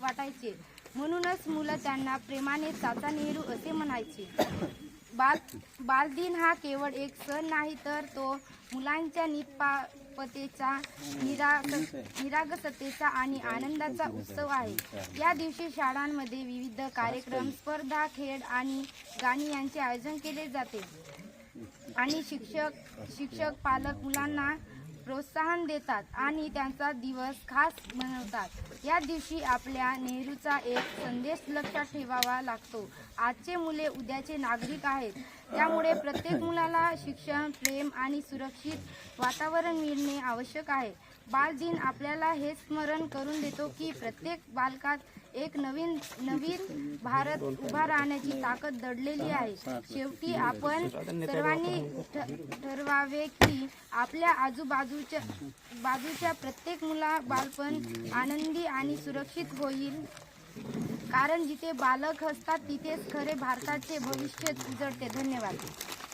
वाटायचे. म्हणूनच मुलं त्यांना प्रेमाने चाचा नेहरू असे म्हणायचे. बाल बालदिन हा केवळ एक सण नाही तर तो मुलांच्या निपापतेचा निराग निरागसतेचा आणि आनंदाचा उत्सव आहे. या दिवशी शाळांमध्ये विविध कार्यक्रम स्पर्धा खेळ आणि गाणी यांचे आयोजन केले जाते. आणि शिक्षक शिक्षक पालक मुलांना प्रोत्साहन देतात आणि त्यांचा दिवस खास बनवतात. या दिवशी आपल्या नेहरूचा एक संदेश लक्षात ठेवावा लागतो. आजचे मुले उद्याचे नागरिक आहेत. त्यामुळे प्रत्येक मुलाला शिक्षण प्रेम आणि सुरक्षित वातावरण मिळणे आवश्यक आहे. बालदिन आपल्याला हे स्मरण करून देतो की प्रत्येक बालकात एक नवीन नवीन भारत उभा राहण्याची ताकद दडलेली आहे. शेवटी आपण सर्वांनी ठ- ठरवावे की आपल्या आजूबाजूच्या बाजूच्या प्रत्येक मुला बालपण आनंदी आणि सुरक्षित होईल. कारण जिथे बालक असतात तिथेच खरे भारताचे भविष्य उजळते धन्यवाद.